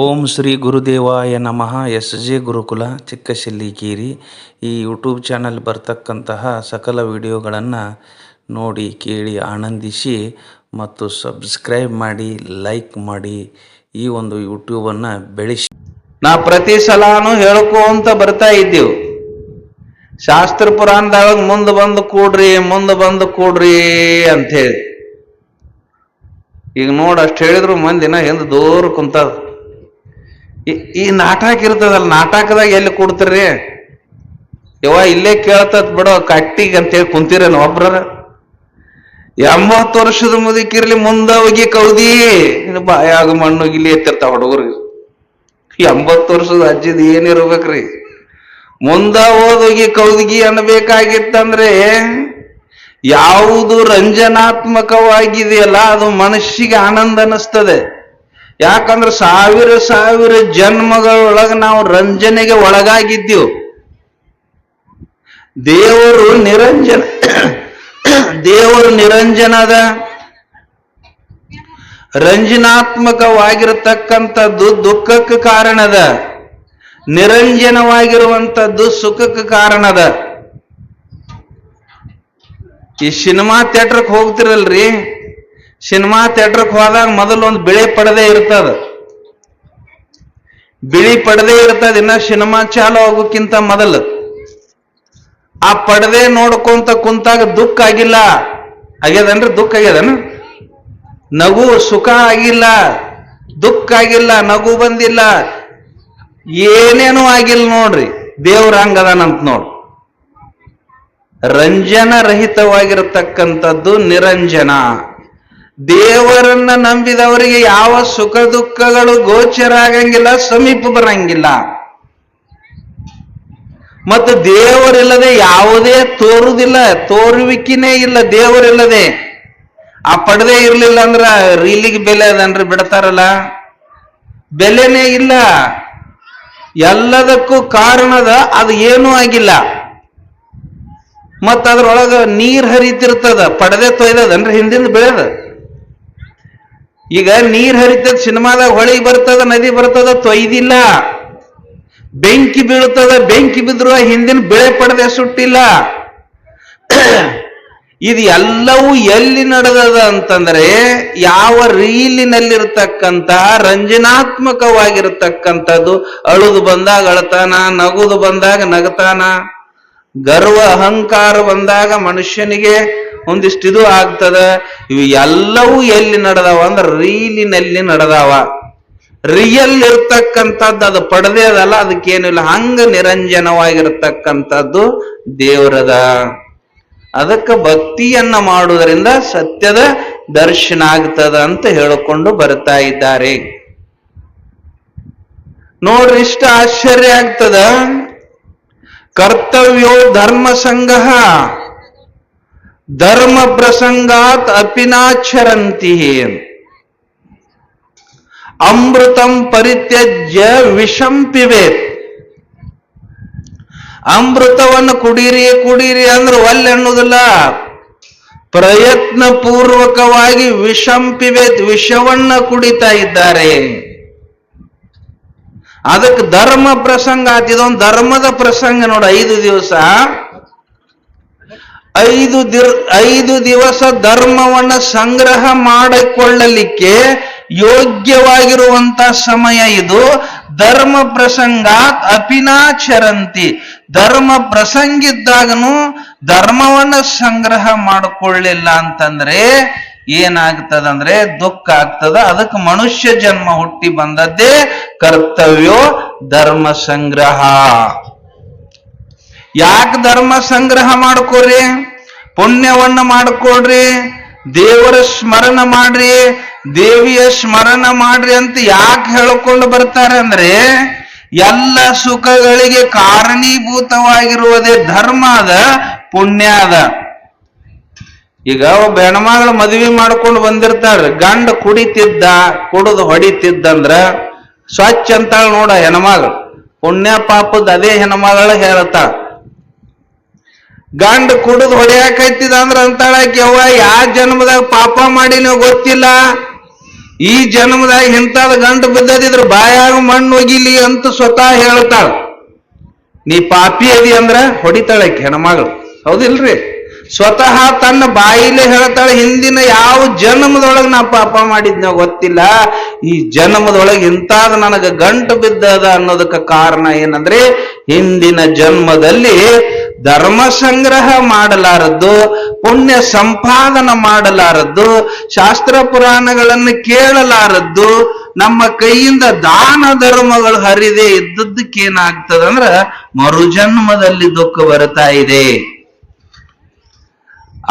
ಓಂ ಶ್ರೀ ಗುರುದೇವಾಯ ನಮಃ. S J ಗುರುಕುಲ ಚಿಕ್ಕಶಿಲ್ಲಿಕೇರಿ ಈ YouTube channel ಬರ್ತಕ್ಕಂತಹ ಸಕಲ ವಿಡಿಯೋಗಳನ್ನು ನೋಡಿ ಕೇಳಿ ಆನಂದಿಸಿ ಮತ್ತು ಸಬ್ಸ್ಕ್ರೈಬ್ ಮಾಡಿ, ಲೈಕ್ ಮಾಡಿ ಈ ಒಂದು ಯೂಟ್ಯೂಬನ್ನು ಬೆಳೆಸಿ. ನಾ ಪ್ರತಿ ಸಲಾನು ಹೇಳ್ಕೊಂತ ಬರ್ತಾ ಇದ್ದೀವಿ. ಶಾಸ್ತ್ರ ಪುರಾಣದಾಗ ಮುಂದೆ ಬಂದು ಕೂಡ್ರಿ, ಮುಂದೆ ಬಂದು ಕೂಡ್ರಿ ಹೇಳಿ. ಈಗ ನೋಡಿ ಹೇಳಿದ್ರು ಮಂದಿನ ಹಿಂದೆ ದೂರ ಕುಂತದ. ಈ- ನಾಟಕ ಇರ್ತದಲ್ಲ, ನಾಟಕದಾಗ ಎಲ್ಲಿ ಕೊಡ್ತೀರಿ? ಯವ ಇಲ್ಲೇ ಕೇಳ್ತದ ಬಿಡೋ, ಕಟ್ಟಿಗೆ ಅಂತೇಳಿ ಕುಂತೀರೇನು ಒಬ್ರ ಎಂಬತ್ತು ವರ್ಷದ ಮುದುಕಿರ್ಲಿ ಮುಂದ ಹೋಗಿ ಕೌದಿ ಬಾಯಾಗ ಮಣ್ಣು ಗಿಲಿ ಎತ್ತಿರ್ತಾವ ಹುಡುಗರಿಗೆ. ಎಂಬತ್ತು ವರ್ಷದ ಅಜ್ಜಿದ ಏನಿರ್ಬೇಕ್ರಿ? ಮುಂದ ಹೋದೋಗಿ ಕೌದಿಗಿ ಅನ್ಬೇಕಾಗಿತ್ತಂದ್ರೆ ಯಾವುದು ರಂಜನಾತ್ಮಕವಾಗಿದೆಯಲ್ಲ, ಅದು ಮನಸ್ಸಿಗೆ ಆನಂದ ಅನಿಸ್ತದೆ ಯಾಕಂದ್ರೆ ಸಾವಿರ ಸಾವಿರ ಜನ್ಮಗಳೊಳಗೆ ನಾವು ರಂಜನೆಗೆ ಒಳಗಾಗಿದ್ದೀವಿ. ದೇವರು ನಿರಂಜನ, ದೇವರು ನಿರಂಜನದ ರಂಜನಾತ್ಮಕವಾಗಿರತಕ್ಕಂಥದ್ದು ದುಃಖಕ್ಕೆ ಕಾರಣದ ನಿರಂಜನವಾಗಿರುವಂಥದ್ದು ಸುಖಕ್ಕೆ ಕಾರಣದ ಈ ಸಿನಿಮಾ ಥಿಯೇಟ್ರಕ್ಕೆ ಹೋಗ್ತಿರಲ್ರಿ? ಸಿನಿಮಾ ಥಿಯೇಟ್ರಕ್ಕೆ ಹೋದಾಗ ಮೊದಲು ಒಂದು ಬಿಳಿ ಪಡದೆ ಇರ್ತದ. ಬಿಳಿ ಪಡದೆ ಇರ್ತದ, ಇನ್ನ ಸಿನಿಮಾ ಚಾಲು ಆಗೋಕ್ಕಿಂತ ಮೊದಲು. ಆ ಪಡದೆ ನೋಡ್ಕೊಂತ ಕುಂತಾಗ ದುಃಖ ಆಗಿಲ್ಲ. ಆಗ್ಯದನ್ರಿ? ದುಃಖ ಆಗ್ಯದನ? ನಗು ಸುಖ ಆಗಿಲ್ಲ. ದುಃಖ ಆಗಿಲ್ಲ, ನಗು ಬಂದಿಲ್ಲ. ಏನೇನೂ ಆಗಿಲ್ಲ ನೋಡ್ರಿ. ದೇವ್ರ ಹಂಗದಾನಂತ ನೋಡ್ರಿ ರಂಜನ ರಹಿತವಾಗಿರತಕ್ಕಂಥದ್ದು ನಿರಂಜನ. ದೇವರನ್ನ ನಂಬಿದವರಿಗೆ ಯಾವ ಸುಖ ದುಃಖಗಳು ಗೋಚರ ಆಗಂಗಿಲ್ಲ ಸಮೀಪ ಬರಂಗಿಲ್ಲ. ಮತ್ತು ದೇವರಿಲ್ಲದೆ ಯಾವುದೇ ತೋರುದಿಲ್ಲ, ತೋರುವಿಕೆನೇ ಇಲ್ಲ, ದೇವರಿಲ್ಲದೆ. ಆ ಪಡದೆ ಇರ್ಲಿಲ್ಲ ಅಂದ್ರ ರೀಲಿಗೆ ಬೆಲೆ ಅದನ್ರಿ ಬಿಡ್ತಾರಲ್ಲ? ಬೆಲೆನೇ ಇಲ್ಲ. ಎಲ್ಲದಕ್ಕೂ ಕಾರಣದ ಅದು ಏನೂ ಆಗಿಲ್ಲ. ಮತ್ತ ಅದ್ರೊಳಗ ನೀರ್ ಹರಿತಿರ್ತದ, ಪಡದೆ ತೊಯ್ದದನ್ರಿ ಹಿಂದಿಂದ ಬೆಳೆದ. ಈಗ ನೀರ್ ಹರಿತದ ಸಿನಿಮಾದಾಗ ಹೊಳಿ ಬರ್ತದ, ನದಿ ಬರ್ತದ, ತೊಯ್ದಿಲ್ಲ. ಬೆಂಕಿ ಬೀಳ್ತದ ಬೆಂಕಿ ಬಿದ್ರು ಹಿಂದಿನ ಬೆಳೆ ಪಡದೆ ಸುಟ್ಟಿಲ್ಲ. ಇದು ಎಲ್ಲವೂ ಎಲ್ಲಿ ನಡೆದದ ಅಂತಂದ್ರೆ, ಯಾವ ರೀಲಿನಲ್ಲಿರ್ತಕ್ಕಂಥ, ರಂಜನಾತ್ಮಕವಾಗಿರತಕ್ಕಂಥದ್ದು ಅಳುದು ಬಂದಾಗ ಅಳತಾನ, ನಗುದು ಬಂದಾಗ ನಗತಾನ, ಗರ್ವ ಅಹಂಕಾರ ಬಂದಾಗ ಮನುಷ್ಯನಿಗೆ ಒಂದಿಷ್ಟು ಇದು ಆಗ್ತದ, ಇವು ಎಲ್ಲವೂ ಎಲ್ಲಿ ನಡೆದಾವ ಅಂದ್ರೆ ರೀಲಿನಲ್ಲಿ ನಡೆದಾವ. ರಿಯಲ್ ಇರ್ತಕ್ಕಂಥದ್ದು ಅದು ಪಡೆದೇ ಅದಲ್ಲ ಅದಕ್ಕೇನಿಲ್ಲ ಹಂಗ ನಿರಂಜನವಾಗಿರ್ತಕ್ಕಂಥದ್ದು ದೇವರದ. ಅದಕ್ಕೆ ಭಕ್ತಿಯನ್ನ ಮಾಡುವುದರಿಂದ ಸತ್ಯದ ದರ್ಶನ ಆಗ್ತದ ಅಂತ ಹೇಳಿಕೊಂಡು ಬರ್ತಾ ಇದ್ದಾರೆ. ನೋಡ್ರಿ, ಇಷ್ಟ ಆಶ್ಚರ್ಯ ಆಗ್ತದ. ಕರ್ತವ್ಯೋ ಧರ್ಮ ಸಂಗಹ ಧರ್ಮ ಪ್ರಸಂಗಾತ್ ಅಪಿನಾಚರಂತಿ ಅಮೃತಂ ಪರಿತ್ಯಜ್ಯ ವಿಷಂ ಪಿಬೇತ್ ಅಮೃತವನ್ನು ಕುಡೀರಿ ಕುಡೀರಿ ಅಂದ್ರೆ ಒಲ್ಲೆ ಅನ್ನೋದಿಲ್ಲ. ಪ್ರಯತ್ನ ಪೂರ್ವಕವಾಗಿ ವಿಷಂ ಪಿಬೇತ್ ವಿಷವನ್ನ ಕುಡಿತಾ ಇದ್ದಾರೆ. ಅದಕ್ಕೆ ಧರ್ಮ ಪ್ರಸಂಗ ಆತಿದೊಂದು ಧರ್ಮದ ಪ್ರಸಂಗ ನೋಡ, ಐದು ದಿವಸ. ಐದು ಐದು ದಿವಸ ಧರ್ಮವನ್ನ ಸಂಗ್ರಹ ಮಾಡಿಕೊಳ್ಳಲಿಕ್ಕೆ ಯೋಗ್ಯವಾಗಿರುವಂತ ಸಮಯ ಇದು. ಧರ್ಮ ಪ್ರಸಂಗ ಅಪಿನಾಚರಂತಿ. ಧರ್ಮ ಪ್ರಸಂಗಿದ್ದಾಗನು ಧರ್ಮವನ್ನ ಸಂಗ್ರಹ ಮಾಡಿಕೊಳ್ಳಿಲ್ಲ ಅಂತಂದ್ರೆ ಏನಾಗ್ತದಂದ್ರೆ ದುಃಖ ಆಗ್ತದ. ಅದಕ್ಕೆ ಮನುಷ್ಯ ಜನ್ಮ ಹುಟ್ಟಿ ಬಂದದ್ದೇ ಕರ್ತವ್ಯೋ ಧರ್ಮ ಸಂಗ್ರಹ. ಯಾಕೆ ಧರ್ಮ ಸಂಗ್ರಹ ಮಾಡ್ಕೋರಿ? ಪುಣ್ಯವನ್ನ ಮಾಡಿಕೊಡ್ರಿ, ದೇವರ ಸ್ಮರಣ ಮಾಡ್ರಿ, ದೇವಿಯ ಸ್ಮರಣ ಮಾಡ್ರಿ ಅಂತ ಯಾಕೆ ಹೇಳ್ಕೊಂಡು ಬರ್ತಾರೆ ಅಂದ್ರೆ, ಎಲ್ಲ ಸುಖಗಳಿಗೆ ಕಾರಣೀಭೂತವಾಗಿರುವುದೇ ಧರ್ಮ ಅದ, ಪುಣ್ಯ ಅದ. ಈಗ ಒಬ್ಬ ಹೆಣ್ಮಗಳು ಮದುವೆ ಮಾಡ್ಕೊಂಡು ಬಂದಿರ್ತಾರ ಗಂಡ ಕುಡಿತಿದ್ದ, ಕುಡಿದು ಹೊಡಿತಿದ್ದಂದ್ರ, ಸ್ವಚ್ಛ ಅಂತಾಳ ನೋಡ ಹೆಣ್ಮಗಳು, ಪುಣ್ಯ ಪಾಪದ ಅದೇ ಹೆಣ್ಮಗಳು ಹೇಳ್ತಾಳ. ಗಂಡ ಕುಡಿದು ಹೊಡಿಯಾಕೈತಿದ ಅಂದ್ರ ಅಂತಾಳ ಯವ್ವ ಯಾ ಜನ್ಮದಾಗ ಪಾಪ ಮಾಡಿನೋ ಗೊತ್ತಿಲ್ಲ. ಈ ಜನ್ಮದಾಗ ಇಂಥದ್ ಗಂಟು ಬಿದ್ದದಿದ್ರ ಬಾಯಾಗ ಮಣ್ಣು ಒಗಿಲಿ ಅಂತ ಸ್ವತಃ ಹೇಳ್ತಾಳ. ನೀ ಪಾಪಿ ಅದಿ ಅಂದ್ರ ಹೊಡಿತಾಳೆ ಹೆಣಮಗಳು ಹೆಣ್ಮಗಳು. ಹೌದಿಲ್ರಿ? ಸ್ವತಃ ತನ್ನ ಬಾಯಿಲೆ ಹೇಳ್ತಾಳೆ, ಹಿಂದಿನ ಯಾವ ಜನ್ಮದೊಳಗೆ ನಾ ಪಾಪ ಮಾಡಿದ್ನ ಗೊತ್ತಿಲ್ಲ. ಈ ಜನ್ಮದೊಳಗೆ ಇಂತಾದ ನನಗೆ ಗಂಟು ಬಿದ್ದದ ಅನ್ನೋದಕ್ಕೆ ಕಾರಣ ಏನಂದ್ರೆ, ಹಿಂದಿನ ಜನ್ಮದಲ್ಲಿ ಧರ್ಮ ಸಂಗ್ರಹ ಮಾಡಲಾರದ್ದು, ಪುಣ್ಯ ಸಂಪಾದನ ಮಾಡಲಾರದ್ದು, ಶಾಸ್ತ್ರ ಪುರಾಣಗಳನ್ನು ಕೇಳಲಾರದ್ದು, ನಮ್ಮ ಕೈಯಿಂದ ದಾನ ಧರ್ಮಗಳು ಹರಿದೆ ಇದ್ದದ್ದಕ್ಕೆ ಮರು ಮರುಜನ್ಮದಲ್ಲಿ ದುಃಖ ಬರ್ತಾ ಇದೆ.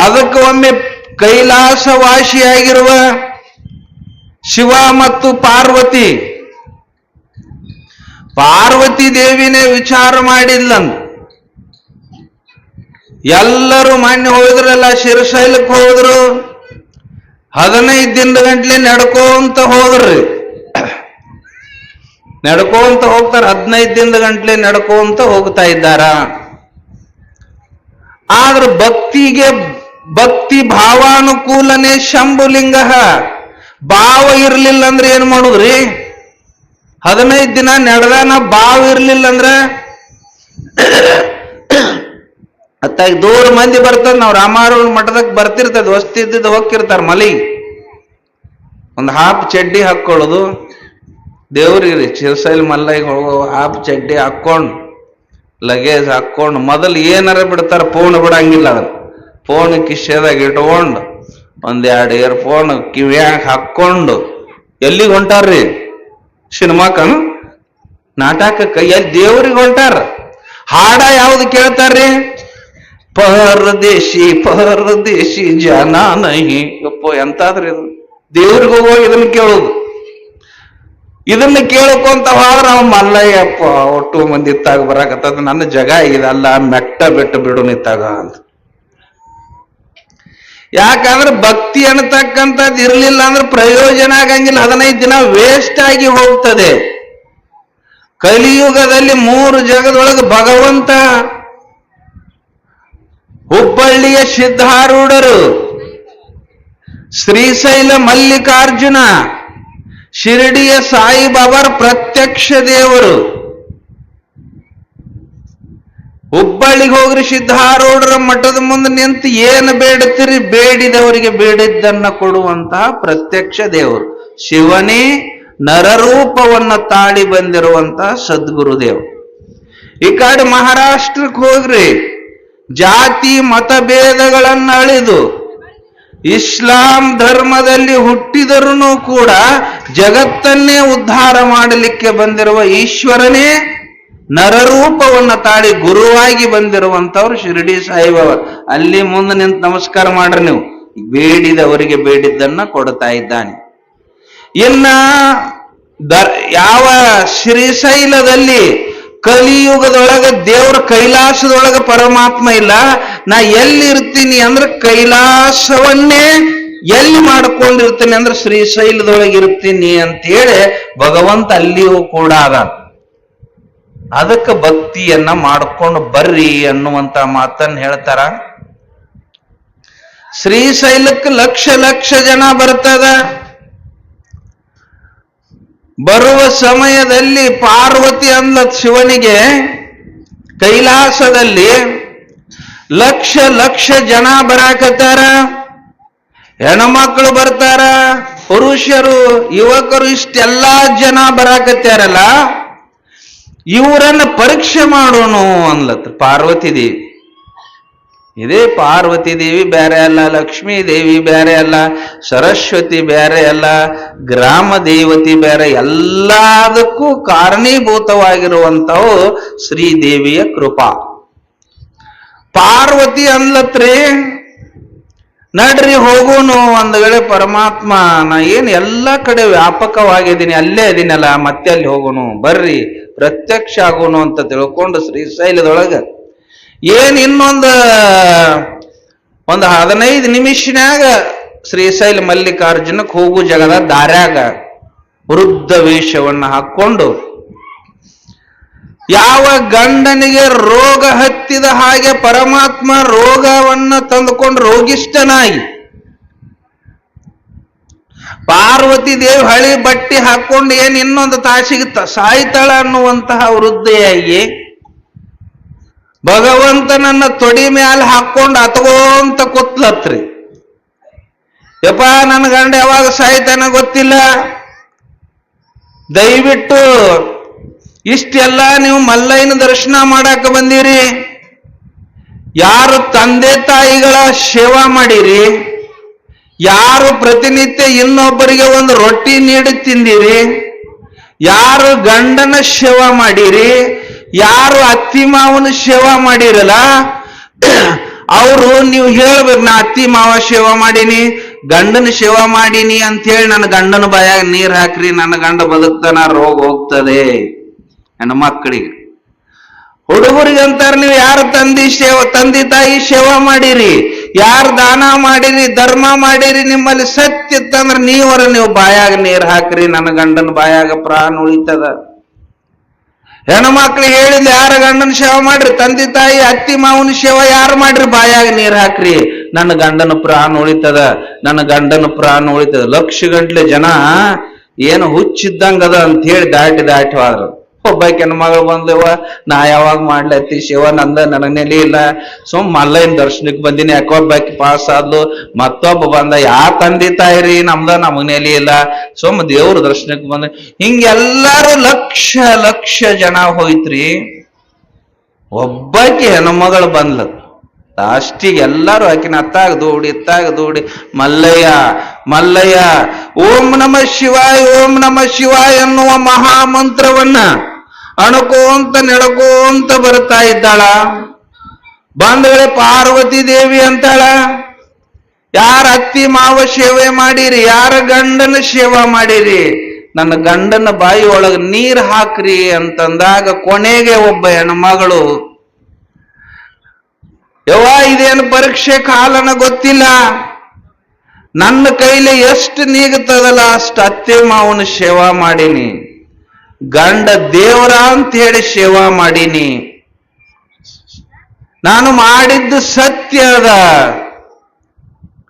ಅದಕ್ಕೆ ಒಮ್ಮೆ ಕೈಲಾಸವಾಸಿಯಾಗಿರುವ ಶಿವ ಮತ್ತು ಪಾರ್ವತಿ. ಪಾರ್ವತಿ ದೇವಿನೇ ವಿಚಾರ ಮಾಡಿದ್ಲಂತ. ಎಲ್ಲರೂ ಮಾನ್ಯ ಹೋದ್ರಲ್ಲ ಶಿರಶೈಲಕ್ಕೆ ಹೋದ್ರು. ಹದಿನೈದು ದಿನದ ಗಂಟ್ಲೆ ನಡ್ಕೋಂತ ಹೋದ್ರಿ. ನಡ್ಕೋಂತ ಹೋಗ್ತಾರ, ಹದಿನೈದು ದಿನದ ಗಂಟ್ಲೆ ನಡ್ಕೋಂತ ಹೋಗ್ತಾ ಇದ್ದಾರ. ಆದ್ರೆ ಭಕ್ತಿಗೆ ಭಕ್ತಿ ಭಾವಾನುಕೂಲನೆ ಶಂಭುಲಿಂಗ ಭಾವ ಇರ್ಲಿಲ್ಲ ಅಂದ್ರೆ ಏನ್ ಮಾಡುದ್ರಿ? ಹದಿನೈದು ದಿನ ನಡೆದಾನ, ಭಾವ ಇರ್ಲಿಲ್ಲ ಅಂದ್ರೆ ಅತ್ತಾಗ ದೂರ ಮಂದಿ ಬರ್ತದ ನಾವು ರಾಮಾರವ್ರ ಮಠದಾಗ ಬರ್ತಿರ್ತದ ವಸ್ತಿ ಹೋಗ್ತಿರ್ತಾರ ಮಲಿ. ಒಂದು ಹಾಪ್ ಚಡ್ಡಿ ಹಾಕೊಳ್ಳೋದು, ದೇವ್ರಿಗೆ ಚಿರಸೈಲ್ ಮಲ್ಲಿಗೆ ಹೋಗೋ ಹಾಪ್ ಚಡ್ಡಿ ಹಾಕೊಂಡು ಲಗೇಜ್ ಹಾಕೊಂಡು ಮೊದಲು ಏನಾರ ಬಿಡ್ತಾರ ಫೋನ್ ಬಿಡಂಗಿಲ್ಲ ಅದನ್ನ ಫೋನ್ ಕಿಶೆದಾಗ ಇಟ್ಕೊಂಡು ಒಂದೆರಡು ಇಯರ್ ಫೋನ್ ಕಿವ್ಯಾಗ ಹಾಕೊಂಡು ಎಲ್ಲಿಗೆ ಹೊಂಟಾರ್ರಿ ಸಿನಿಮಾಕನು ನಾಟಕಕ್ಕೆ, ಎಲ್ಲಿ ದೇವ್ರಿಗೆ ಹೊಂಟಾರ? ಹಾಡ ಯಾವ್ದು ಕೇಳ್ತಾರ್ರಿ? ಪರದೇಶಿ ಪರದೇಶಿ ಜನ ನಹಿ. ಅಪ್ಪ ಎಂತಾದ್ರಿ ಇದು? ದೇವ್ರಿಗೆ ಹೋಗಿ ಇದನ್ನ ಕೇಳೋದು. ಇದನ್ನ ಕೇಳ್ಕೊಂತ ಹೋದ್ರೆ ಅವ್ ಮಲ್ಲಯ್ಯಪ್ಪ, ಒಟ್ಟು ಮಂದಿ ಇತ್ತಾಗ ಬರಾಕತ್ತದ, ನನ್ನ ಜಗ ಇದಲ್ಲ, ಮೆಟ್ಟ ಬಿಟ್ಟು ಬಿಡು ನಿತ್ತಾಗ ಅಂತ. ಯಾಕಂದ್ರೆ ಭಕ್ತಿ ಅನ್ನತಕ್ಕಂಥದ್ದು ಇರಲಿಲ್ಲ ಅಂದ್ರೆ ಪ್ರಯೋಜನ ಆಗಂಗಿಲ್ಲ. ಹದಿನೈದು ದಿನ ವೇಸ್ಟ್ ಆಗಿ ಹೋಗ್ತದೆ. ಕಲಿಯುಗದಲ್ಲಿ ಮೂರು ಜಗದೊಳಗೆ ಭಗವಂತ ಹುಬ್ಬಳ್ಳಿಯ ಸಿದ್ಧಾರೂಢರು ಶ್ರೀಶೈಲ ಮಲ್ಲಿಕಾರ್ಜುನ, ಶಿರಡಿಯ ಸಾಯಿಬಾಬರ್ ಪ್ರತ್ಯಕ್ಷ ದೇವರು. ಹುಬ್ಬಳ್ಳಿಗೆ ಹೋಗ್ರಿ ಸಿದ್ಧಾರೂಢರ ಮಠದ ಮುಂದೆ ನಿಂತು ಏನು ಬೇಡುತ್ತೀರಿ ಬೇಡಿದವರಿಗೆ ಬೇಡಿದ್ದನ್ನ ಕೊಡುವಂತಹ ಪ್ರತ್ಯಕ್ಷ ದೇವರು. ಶಿವನೇ ನರರೂಪವನ್ನ ತಾಳಿ ಬಂದಿರುವಂತಹ ಸದ್ಗುರುದೇವ್. ಈ ಕಡೆ ಮಹಾರಾಷ್ಟ್ರಕ್ಕೆ ಹೋಗ್ರಿ. ಜಾತಿ ಮತಭೇದಗಳನ್ನು ಅಳಿದು ಇಸ್ಲಾಂ ಧರ್ಮದಲ್ಲಿ ಹುಟ್ಟಿದರೂ ಕೂಡ ಜಗತ್ತನ್ನೇ ಉದ್ಧಾರ ಮಾಡಲಿಕ್ಕೆ ಬಂದಿರುವ ಈಶ್ವರನೇ ನರರೂಪವನ್ನ ತಾಳಿ ಗುರುವಾಗಿ ಬಂದಿರುವಂತವ್ರು ಶಿರಡಿ ಸಾಯಿಬಾಬಾ ಅಲ್ಲಿ ಮುಂದೆ ನಿಂತು ನಮಸ್ಕಾರ ಮಾಡ್ರಿ ನೀವು. ಬೇಡಿದವರಿಗೆ ಬೇಡಿದ್ದನ್ನ ಕೊಡ್ತಾ ಇದ್ದಾನೆ. ಇನ್ನ ಯಾವ ಶ್ರೀಶೈಲದಲ್ಲಿ ಕಲಿಯುಗದೊಳಗ ದೇವ್ರ ಕೈಲಾಸದೊಳಗ ಪರಮಾತ್ಮ ಇಲ್ಲ. ನಾ ಎಲ್ಲಿ ಇರ್ತೀನಿ ಅಂದ್ರೆ ಕೈಲಾಸವನ್ನೇ ಎಲ್ಲಿ ಮಾಡ್ಕೊಂಡಿರ್ತೀನಿ ಅಂದ್ರೆ ಶ್ರೀಶೈಲದೊಳಗೆ ಇರ್ತೀನಿ ಅಂತೇಳಿ ಭಗವಂತ ಅಲ್ಲಿಯೂ ಕೂಡ ಅದ. ಅದಕ್ಕೆ ಭಕ್ತಿಯನ್ನ ಮಾಡ್ಕೊಂಡು ಬರ್ರಿ ಅನ್ನುವಂತ ಮಾತನ್ನ ಹೇಳ್ತಾರ. ಶ್ರೀಶೈಲಕ್ಕೆ ಲಕ್ಷ ಲಕ್ಷ ಜನ ಬರ್ತದ. ಬರುವ ಸಮಯದಲ್ಲಿ ಪಾರ್ವತಿ ಅಂದ ಶಿವನಿಗೆ ಕೈಲಾಸದಲ್ಲಿ ಲಕ್ಷ ಲಕ್ಷ ಜನ ಬರಾಕತ್ತಾರ. ಹೆಣ್ಮಕ್ಳು ಬರ್ತಾರ, ಪುರುಷರು, ಯುವಕರು ಇಷ್ಟೆಲ್ಲಾ ಜನ ಬರಾಕತ್ತಾರಲ್ಲ. ಇವರನ್ನ ಪರೀಕ್ಷೆ ಮಾಡೋಣ ಅನ್ಲತ್ ಪಾರ್ವತಿ ದೇವಿ. ಇದೇ ಪಾರ್ವತಿ ದೇವಿ ಬೇರೆ ಅಲ್ಲ, ಲಕ್ಷ್ಮೀ ದೇವಿ ಬೇರೆ ಅಲ್ಲ, ಸರಸ್ವತಿ ಬೇರೆ ಅಲ್ಲ, ಗ್ರಾಮ ದೇವತಿ ಬೇರೆ ಎಲ್ಲದಕ್ಕೂ ಕಾರಣೀಭೂತವಾಗಿರುವಂತವು ಶ್ರೀದೇವಿಯ ಕೃಪಾ. ಪಾರ್ವತಿ ಅನ್ಲತ್ರಿ ನಡ್ರಿ ಹೋಗೋನು, ಒಂದ್ ವೇಳೆ ಪರಮಾತ್ಮ, ನಾ ಏನು ಎಲ್ಲಾ ಕಡೆ ವ್ಯಾಪಕವಾಗಿದ್ದೀನಿ, ಅಲ್ಲೇ ಇದೀನಲ್ಲ ಮತ್ತೆ ಅಲ್ಲಿ ಹೋಗೋನು, ಬರ್ರಿ, ಪ್ರತ್ಯಕ್ಷ ಆಗೋನು ಅಂತ ತಿಳ್ಕೊಂಡು ಶ್ರೀಶೈಲದೊಳಗ ಏನ್ ಇನ್ನೊಂದು, ಒಂದು ಹದಿನೈದು ನಿಮಿಷನ್ಯಾಗ ಶ್ರೀಶೈಲ ಮಲ್ಲಿಕಾರ್ಜುನಕ್ಕೆ ಹೋಗು ಜಗದ ದಾರ್ಯಾಗ ವೃದ್ಧ ವೇಷವನ್ನ ಹಾಕೊಂಡು ಯಾವ ಗಂಡನಿಗೆ ರೋಗ ಹತ್ತಿದ ಹಾಗೆ ಪರಮಾತ್ಮ ರೋಗವನ್ನ ತಂದುಕೊಂಡು ರೋಗಿಷ್ಟನಾಗಿ ಪಾರ್ವತಿ ದೇವ್ ಹಳಿ ಬಟ್ಟಿ ಹಾಕೊಂಡು ಏನ್ ಇನ್ನೊಂದು ತಾಸಿಗೆ ಸಾಯ್ತಾಳ ಅನ್ನುವಂತಹ ವೃದ್ಧೆಯಾಗಿ ಭಗವಂತನನ್ನ ತೊಡಿ ಮ್ಯಾಲ ಹಾಕೊಂಡು ಅತಗೋಂತ ಕೂತ್ಲತ್ರಿ. ಯಪ್ಪ ನನ್ನ ಗಂಡ ಯಾವಾಗ ಸಾಯ್ತಾನ ಗೊತ್ತಿಲ್ಲ. ದಯವಿಟ್ಟು ಇಷ್ಟೆಲ್ಲ ನೀವು ಮಲ್ಲಯ್ಯನ ದರ್ಶನ ಮಾಡಾಕ ಬಂದಿರಿ. ಯಾರು ತಂದೆ ತಾಯಿಗಳ ಸೇವಾ ಮಾಡಿರಿ. ಯಾರು ಪ್ರತಿನಿತ್ಯ ಇನ್ನೊಬ್ಬರಿಗೆ ಒಂದು ರೊಟ್ಟಿ ನೀಡಿ ತಿಂದಿರಿ. ಯಾರು ಗಂಡನ ಸೇವಾ ಮಾಡಿರಿ. ಯಾರು ಅತ್ತಿ ಮಾವನ ಸೇವಾ ಮಾಡಿರಲ್ಲ, ಅವರು ನೀವು ಹೇಳ್ಬೇಕು, ನಾ ಅತ್ತಿ ಮಾವ ಸೇವಾ ಮಾಡೀನಿ, ಗಂಡನ ಸೇವಾ ಮಾಡೀನಿ ಅಂತ ಹೇಳಿ ನನ್ನ ಗಂಡನ ಬಾಯಾಗ ನೀರ್ ಹಾಕ್ರಿ, ನನ್ನ ಗಂಡ ಬದುಕ್ತಾನ ರೋಗ ಹೋಗ್ತದೆ ನನ್ನ ಮಕ್ಕಳಿಗೆ. ಹುಡುಗರಿಗೆ ಅಂತಾರ, ನೀವು ಯಾರು ತಂದಿ ಸೇವ, ತಂದಿ ತಾಯಿ ಸೇವಾ ಮಾಡಿರಿ, ಯಾರು ದಾನ ಮಾಡಿರಿ, ಧರ್ಮ ಮಾಡಿರಿ, ನಿಮ್ಮಲ್ಲಿ ಸತ್ಯ ಇತ್ತಂದ್ರೆ ನೀವರ ನೀವು ಬಾಯಾಗ ನೀರ್ ಹಾಕ್ರಿ, ನನ್ನ ಗಂಡನ ಬಾಯಾಗ ಪ್ರಾಣ ಉಳಿತದ. ಹೆಣ್ಣು ಮಕ್ಳು ಹೇಳಿದ್ ಯಾರ ಗಂಡನ ಸೇವ ಮಾಡ್ರಿ? ತಂದೆ ತಾಯಿ, ಅತ್ತಿ ಮಾವನ ಸೇವೆ ಯಾರು ಮಾಡ್ರಿ? ಬಾಯಾಗ ನೀರ್ ಹಾಕ್ರಿ. ನನ್ನ ಗಂಡನ ಪ್ರಾಣ ಉಳಿತದ, ನನ್ನ ಗಂಡನ ಪ್ರಾಣ ಉಳಿತದ. ಲಕ್ಷ ಗಂಟ್ಲೆ ಜನ ಏನು ಹುಚ್ಚಿದ್ದಂಗದ ಅಂತ ಹೇಳಿ ದಾಟಿ ದಾಟಿ ಹೋದ್ರು. ನನ್ನ ಮಗಳು ಬಂದವ ನಾ ಯಾವಾಗ ಮಾಡ್ಲತ್ತಿ ಶಿವ, ನಂದ ನನಗನೇಲಿ ನೆಲೆ ಇಲ್ಲ. ಸುಮ್ ಮಲ್ಲಯ್ಯನ ದರ್ಶನಕ್ಕೆ ಬಂದಿನಿ, ಯಾಕೋ ಒಬ್ಬಾಕಿ ಪಾಸ್ ಆದ್ಲು. ಮತ್ತೊಬ್ಬ ಬಂದ, ಯಾ ತಂದೆ ತಾಯಿರಿ, ನಮ್ದ ನಮನೇಲಿ ನೆಲೆ ಇಲ್ಲ. ಸುಮ್ ದೇವ್ರ ದರ್ಶನಕ್ಕೆ ಬಂದ. ಹಿಂಗೆಲ್ಲಾರು ಲಕ್ಷ ಲಕ್ಷ ಜನ ಹೋಯ್ತ್ರಿ. ಒಬ್ಬಾಕಿ ಹೆಣ್ಮಗಳು ಬಂದ್ಲ. ಲಾಸ್ಟಿಗೆ ಎಲ್ಲಾರು ಆಕಿನ ಅತ್ತಾಗ ದೂಡಿ, ಇತ್ತಾಗ ದೂಡಿ, ಮಲ್ಲಯ್ಯ ಮಲ್ಲಯ್ಯ, ಓಂ ನಮ ಶಿವಾಯ, ಓಂ ನಮ ಶಿವಾಯ ಎನ್ನುವ ಮಹಾಮಂತ್ರವನ್ನ ಅಣಕೋಂತ ನೆಡಕೋಂತ ಬರ್ತಾ ಇದ್ದಾಳ. ಬಂದಳೆ ಪಾರ್ವತಿ ದೇವಿ ಅಂತಾಳ. ಯಾರ ಅತ್ತಿ ಮಾವ ಸೇವೆ ಮಾಡಿರಿ, ಯಾರ ಗಂಡನ ಸೇವಾ ಮಾಡಿರಿ? ನನ್ನ ಗಂಡನ ಬಾಯಿ ಒಳಗೆ ನೀರ್ ಹಾಕ್ರಿ ಅಂತಂದಾಗ ಕೊನೆಗೆ ಒಬ್ಬ ಹೆಣ್ಮಗಳು, ಯವ್ವ ಇದೇನು ಪರೀಕ್ಷೆ ಕಾಲನ ಗೊತ್ತಿಲ್ಲ. ನನ್ನ ಕೈಲಿ ಎಷ್ಟು ನೀಗುತ್ತದಲ್ಲ ಅಷ್ಟು ಅತ್ತೆ ಮಾವನ ಸೇವಾ ಮಾಡೀನಿ. ಗಂಡ ದೇವರ ಅಂತ ಹೇಳಿ ಸೇವಾ ಮಾಡೀನಿ. ನಾನು ಮಾಡಿದ್ದು ಸತ್ಯ ಅದ.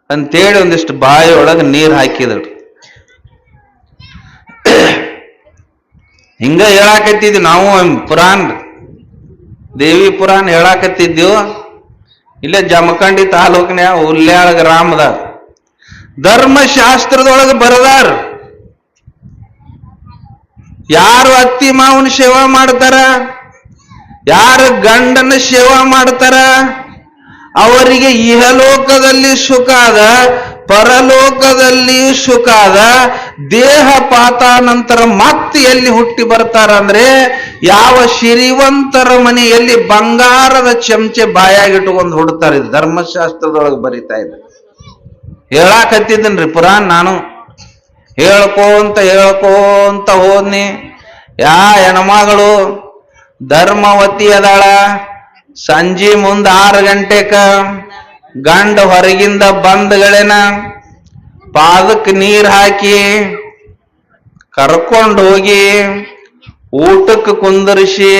ಅಂತೇಳಿ ಒಂದಿಷ್ಟು ಬಾಯಿಯೊಳಗೆ ನೀರು ಹಾಕಿದಳು ಹಿಂಗ ಹೇಳಾಕತ್ತಿದ್ವಿ ನಾವು ಪುರಾಣ. ದೇವಿ ಪುರಾಣ ಹೇಳಾಕತ್ತಿದ್ದೆವು. ಇಲ್ಲೇ ಜಮಖಂಡಿ ತಾಲೂಕಿನ ಹುಲ್ಯಾಳ ಗ್ರಾಮದ. ಧರ್ಮಶಾಸ್ತ್ರದೊಳಗೆ ಬರದಾರ. ಯಾರು ಅತ್ತಿ ಮಾವನ ಸೇವಾ ಮಾಡ್ತಾರ? ಯಾರು ಗಂಡನ ಸೇವಾ ಮಾಡ್ತಾರ? ಅವರಿಗೆ ಇಹಲೋಕದಲ್ಲಿ ಸುಖ ಅದ ಪರಲೋಕದಲ್ಲಿ ಸುಖ ಅದ ದೇಹ ಪಾತಾನಂತರ ಮತ್ತೆ ಎಲ್ಲಿ ಹುಟ್ಟಿ ಬರ್ತಾರ ಅಂದ್ರೆ ಯಾವ ಶ್ರೀವಂತರ ಮನೆಯಲ್ಲಿ ಬಂಗಾರದ ಚಮಚೆ ಬಾಯಾಗಿಟ್ಟುಕೊಂಡು ಹುಡ್ತಾರೆ ಧರ್ಮಶಾಸ್ತ್ರದೊಳಗೆ ಬರಿತಾ ಇದೆ. ರೀ ಪುರಾಣ ನಾನು. ಹೇಳ್ಕೋಂತ ಹೇಳ್ಕೋಂತ ಹೋದ್ನಿ. ಯಾ ಹೆಣ್ಮಗಳು? ಧರ್ಮವತಿ ಅದಾಳ ಸಂಜೆ ಮುಂದ ಆರು ಗಂಟೆಕ ಗಂಡ ಹೊರಗಿಂದ ಬಂದಗಳೇನ. ಪಾದಕ್ಕೆ ನೀರ್ ಹಾಕಿ ಕರ್ಕೊಂಡು ಹೋಗಿ ಊಟಕ್ಕೆ ಕುಂದರ್ಸಿ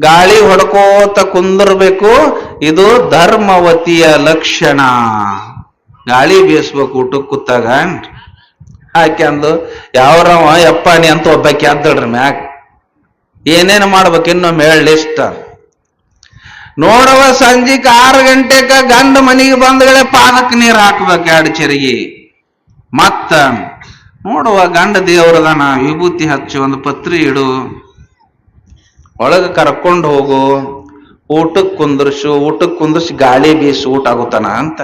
ಗಾಳಿ ಹೊಡ್ಕೋತ ಕುಂದರ್ಬೇಕು. ಇದು ಧರ್ಮವತಿಯ ಲಕ್ಷಣ. ಗಾಳಿ ಬೀಸ್ಬೇಕು ಊಟಕ್ಕೆ ಕೂತಾಗ ಆಕೆ ಅಂದು ಯಾವ್ರವ ನೀ ಅಂತ ಒಬ್ಬಾಕಿ ಅದ್ದಳ್ರಿ ಮ್ಯಾಕ್ ಏನೇನು ಮಾಡ್ಬೇಕು ಇನ್ನೊಮ್ಮೆ ಹೇಳಿ ಇಷ್ಟ. ನೋಡವ ಸಂಜಿಕ ಆರು ಗಂಟೆಕ ಗಂಡ ಮನೆಗೆ ಬಂದಗಳೇ ಪಾದಕ್ಕೆ ನೀರು ಹಾಕ್ಬೇಕು ಎರಡು ಚೆರಿಗೆ. ಮತ್ತ, ನೋಡುವ ಗಂಡ ದೇವ್ರದನ ವಿಭೂತಿ ಹಚ್ಚಿ ಒಂದು ಪತ್ರಿ ಇಡು. ಒಳಗೆ ಕರ್ಕೊಂಡು ಹೋಗು ಊಟಕ್ಕೆ ಕುಂದ್ರಿಸು ಊಟಕ್ಕೆ ಕುಂದ್ರಿಸಿ ಗಾಳಿ ಬೀಸು ಊಟ ಆಗುತ್ತಾನ ಅಂತ.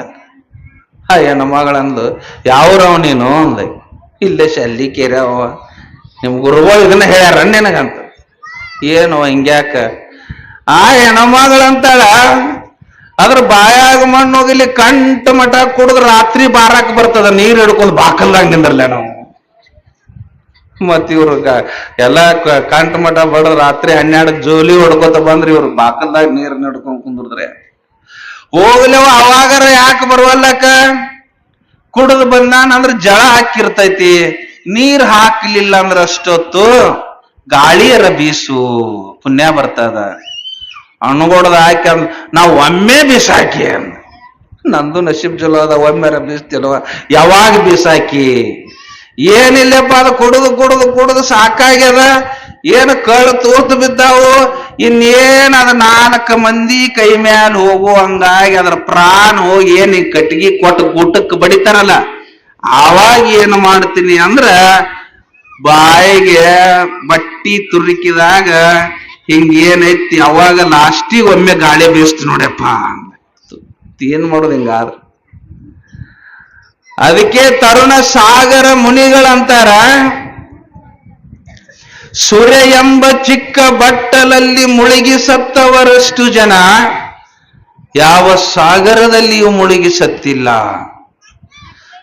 ಹಾ ಏನ ಮಗಳಂದು ಯಾವ್ರವ ನೀನು ಅಂದೆ. ಇಲ್ಲೇ ಶಲ್ಲಿ ಅವ. ನಿಮ್ ಗುರುಗಳು ಇದನ್ನ ಹೇಳ್ಯಾರ ನಿನಗಂತ. ಏನು ಹಿಂಗ್ಯಾಕ? ಆ ಹೆಣ್ಮಗಳಂತಾಳ, ಅದ್ರ ಬಾಯಾಗ ಮಣ್ಣು ಹೋಗಿಲಿ ಕಂಟ ಮಠ ಕುಡಿದ್ರೆ ರಾತ್ರಿ ಬಾರಾಕ್ ಬರ್ತದ, ನೀರ್ ಹಿಡ್ಕೊಂಡು ಬಾಕಲ್ದಾಗ ನಿಂದ್ರಲ್ಲ ನಾವು. ಮತ್ ಇವ್ರು ಎಲ್ಲ ಕ- ಕಂಠ ಮಠ ಬಡದ್ ರಾತ್ರಿ ಹನ್ನೆರಡು ಜೋಲಿ ಹೊಡ್ಕೋತ ಬಂದ್ರ ಇವ್ರು ಬಾಕಲ್ದಾಗ ನೀರ್ ನಡ್ಕೊಂಡ್ ಕುಂದ್ರದ್ರೆ. ಹೋಗ್ಲೇವ ಅವಾಗರ ಯಾಕೆ ಬರುವಲ್ಲಕ್ಕ? ಕುಡಿದು ಬಂದಾನ ಅಂದ್ರೆ ಜಳ ಹಾಕಿರ್ತೈತಿ. ನೀರ್ ಹಾಕ್ಲಿಲ್ಲ ಅಂದ್ರ ಅಷ್ಟೊತ್ತು ಗಾಳಿಯರ ಬೀಸು. ಪುಣ್ಯ ಬರ್ತದ ಅಣ್ಣಗೋಡದ ಹಾಕಿ ಅಂದ್, ನಾವು ಒಮ್ಮೆ ಬೀಸಾಕಿ ಅಂದ್. ನಂದು ನಸೀಬ್ ಚಲೋ ಅದ, ಒಮ್ಮೆರ ಬೀಸ್ತಿಲ್ವ? ಯಾವಾಗ ಬೀಸಾಕಿ? ಏನಿಲ್ಲಪ್ಪ, ಅದು ಕುಡಿದು ಕುಡಿದು ಕುಡಿದು ಸಾಕಾಗ್ಯದ. ಏನು ಕಳ್ಳು ತೂರ್ತು ಬಿದ್ದಾವು? ಇನ್ನೇನ್ ಅದ ನಾಲ್ಕು ಮಂದಿ ಕೈ ಮ್ಯಾಲ ಹೋಗೋ ಹಂಗಾಗಿ ಅದ್ರ ಪ್ರಾಣ ಹೋಗಿ ಏನ್ ಕಟ್ಟಿಗೆ ಕೊಟ್ಟು ಗುಟ್ಟಕ್ಕೆ ಬಡಿತಾರಲ್ಲ, ಆವಾಗ ಏನು ಮಾಡ್ತೀನಿ ಅಂದ್ರ ಬಾಯಿಗೆ ಬಟ್ಟಿ ತುರುಕಿದಾಗ ಹಿಂಗ ಏನೈತಿ, ಅವಾಗ ಲಾಸ್ಟಿಗೆ ಒಮ್ಮೆ ಗಾಳಿ ಬೀಸ್ತು ನೋಡ್ಯಪ್ಪ ಏನ್ ಮಾಡೋದು ಹಿಂಗಾರ ಅದಕ್ಕೆ ತರುಣ ಸಾಗರ ಮುನಿಗಳಂತಾರ ಸುರೆ ಎಂಬ ಚಿಕ್ಕ ಬಟ್ಟಲಲ್ಲಿ ಮುಳುಗಿ ಸತ್ತವರಷ್ಟು ಜನ ಯಾವ ಸಾಗರದಲ್ಲಿಯೂ ಮುಳುಗಿ ಸತ್ತಿಲ್ಲ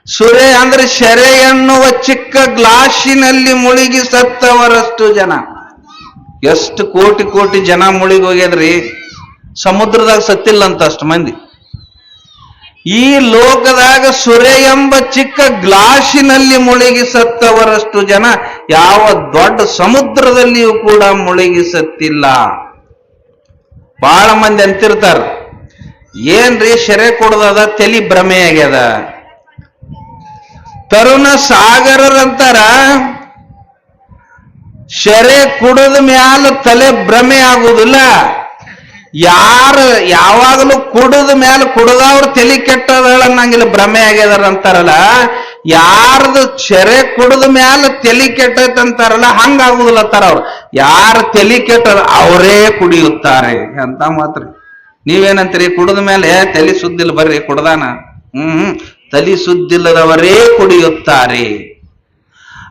ಸುರೆ ಅಂದ್ರೆ ಶೆರೆ ಎನ್ನುವ ಚಿಕ್ಕ ಗ್ಲಾಸಿನಲ್ಲಿ ಮುಳುಗಿ ಸತ್ತವರಷ್ಟು ಜನ. ಎಷ್ಟು ಕೋಟಿ ಕೋಟಿ ಜನ ಮುಳುಗಿ ಹೋಗ್ಯದ್ರಿ? ಸಮುದ್ರದಾಗ ಸತ್ತಿಲ್ಲ ಅಂತ ಅಷ್ಟು ಮಂದಿ. ಈ ಲೋಕದಾಗ ಸುರೆ ಎಂಬ ಚಿಕ್ಕ ಗ್ಲಾಸಿನಲ್ಲಿ ಮುಳುಗಿ ಸತ್ತವರಷ್ಟು ಜನ ಯಾವ ದೊಡ್ಡ ಸಮುದ್ರದಲ್ಲಿಯೂ ಕೂಡ ಮುಳುಗಿ ಸತ್ತಿಲ್ಲ ಬಹಳ ಮಂದಿ ಅಂತಿರ್ತಾರ, ಏನ್ರಿ ಶೆರೆ ಕೊಡದದ, ತಲಿ ಭ್ರಮೆ ಆಗ್ಯದ ತರುಣ ಸಾಗರರಂತಾರ ಶೆರೆ ಕುಡದ ಮ್ಯಾಲ ತಲೆ ಭ್ರಮೆ ಆಗುದಿಲ್ಲ ಯಾರು ಯಾವಾಗಲೂ ಕುಡಿದ ಮೇಲೆ ಕುಡದವ್ರ ತಲೆ ಕೆಟ್ಟದಳ ಅನ್ನಂಗಿಲ್ಲ, ಭ್ರಮೆ ಆಗ್ಯದಾರ ಅಂತಾರಲ್ಲ. ಯಾರದು ಚೆರೆ ಕುಡಿದ ಮೇಲೆ ತಲೆ ಕೆಟ್ಟೈತೆ ಅಂತಾರಲ್ಲ ಹಂಗಾಗುದಿಲ್ಲ ಅಂತಾರ ಅವ್ರು. ಯಾರ ತಲೆ ಕೆಟ್ಟದ ಅವರೇ ಕುಡಿಯುತ್ತಾರೆ ಅಂತ ಮಾತ್ರ. ನೀವೇನಂತೀರಿ? ಕುಡಿದ ಮೇಲೆ ತಲೆ ಸುದ್ದಿಲ್ಲ ಬರ್ರಿ, ಕುಡ್ದಾನ. ಹ್ಮ್ ತಲೆ ಸುದ್ದಿಲ್ಲದವರೇ ಕುಡಿಯುತ್ತಾರೆ.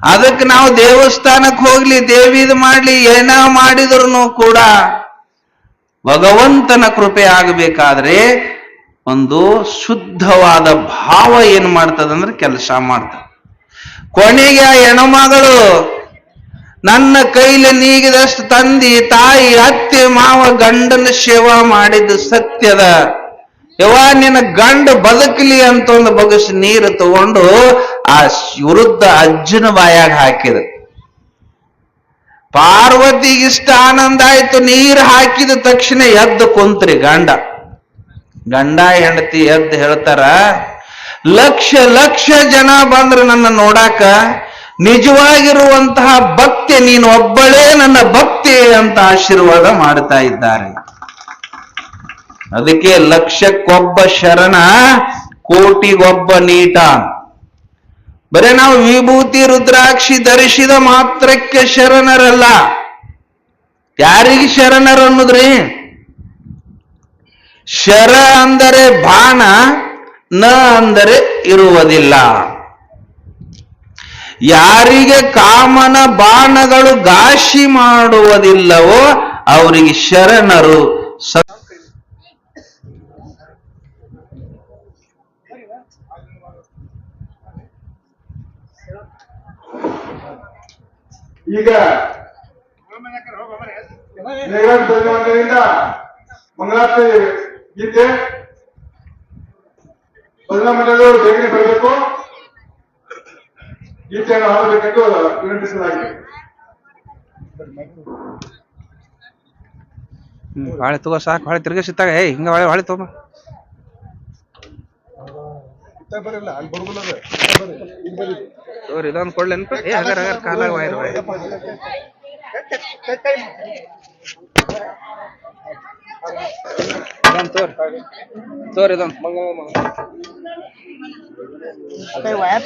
ಅದಕ್ಕೆ ನಾವು ದೇವಸ್ಥಾನಕ್ಕೆ ಹೋಗ್ಲಿ, ದೇವಿದು ಮಾಡ್ಲಿ, ಏನ ಮಾಡಿದ್ರು ಕೂಡ ಭಗವಂತನ ಕೃಪೆ ಆಗಬೇಕಾದ್ರೆ ಒಂದು ಶುದ್ಧವಾದ ಭಾವ ಏನ್ ಮಾಡ್ತದಂದ್ರೆ ಕೆಲಸ ಮಾಡ್ತ ಕೊನೆಗೆ ಆ ಹೆಣಮಗಳು, ನನ್ನ ಕೈಲಿ ನೀಗಿದಷ್ಟು ತಂದಿ, ತಾಯಿ, ಅತ್ತೆ, ಮಾವ, ಗಂಡನ ಸೇವಾ ಮಾಡಿದ್ದು ಸತ್ಯದ. ಯವ ನಿನ್ನ ಗಂಡ ಬದುಕಲಿ ಅಂತ ಒಂದು ಬಗಸ್ ನೀರು ತಗೊಂಡು ಆ ವೃದ್ಧ ಅಜ್ಜನ ಬಾಯಾಗ ಹಾಕಿದ. ಪಾರ್ವತಿಗೆ ಇಷ್ಟ ಆನಂದ ಆಯ್ತು, ನೀರು ಹಾಕಿದ ತಕ್ಷಣ ಎದ್ದು ಕುಂತ್ರಿ ಗಂಡ. ಗಂಡ ಹೆಂಡತಿ ಎದ್ದು ಹೇಳ್ತಾರ, ಲಕ್ಷ ಲಕ್ಷ ಜನ ಬಂದ್ರು ನನ್ನ ನೋಡಾಕ, ನಿಜವಾಗಿರುವಂತಹ ಭಕ್ತಿ ನೀನು ಒಬ್ಬಳೇ ನನ್ನ ಭಕ್ತಿ ಅಂತ ಆಶೀರ್ವಾದ ಮಾಡ್ತಾ ಇದ್ದಾರೆ. ಅದಕ್ಕೆ ಲಕ್ಷಕ್ಕೊಬ್ಬ ಶರಣ, ಕೋಟಿಗೊಬ್ಬ ನೀಟ. ಬರೇ ನಾವು ವಿಭೂತಿ ರುದ್ರಾಕ್ಷಿ ಧರಿಸಿದ ಮಾತ್ರಕ್ಕೆ ಶರಣರಲ್ಲ. ಯಾರಿಗೆ ಶರಣರು ಅನ್ನೋದ್ರಿ ಶರ ಅಂದರೆ ಬಾಣ, ನ ಅಂದರೆ ಇರುವುದಿಲ್ಲ. ಯಾರಿಗೆ ಕಾಮನ ಬಾಣಗಳು ಗಾಶಿ ಮಾಡುವುದಿಲ್ಲವೋ ಅವರಿಗೆ ಶರಣರು. ಈಗ ಪ್ರತಿವಂತರಿಂದ ಮಂಗಳಾರತಿ ಗೀತೆ ಮಂಡಳಿಯವರು ಬೇಗನೆ ಬರಬೇಕು. ಗೀತೆಯನ್ನು ಹಾಡಬೇಕೆಂದು ವಿನಂತಿಸಲಾಗಿದೆ. ಬಾಳೆ ತಗೋ ಸಾಕು. ಹೊಳೆ ತಿರ್ಗಿಸಿತ್ತಾಗ ಏಯ್ ಹಿಂಗ ಹೊಳೆ ಹೊಳೆ ತಗೋ. ತೋರಿ ಇದೊಂದು ಕೊಡ್ಲೇನಪ್ಪ ಏ ಹಗಾರ ಹಗಾರ ಕಾಲಾಗ ವೈರ್ ವೈರ್ ಇದೊಂದು ತೋರಿ. ತೋರಿ ಇದೊಂದು ವಯರ್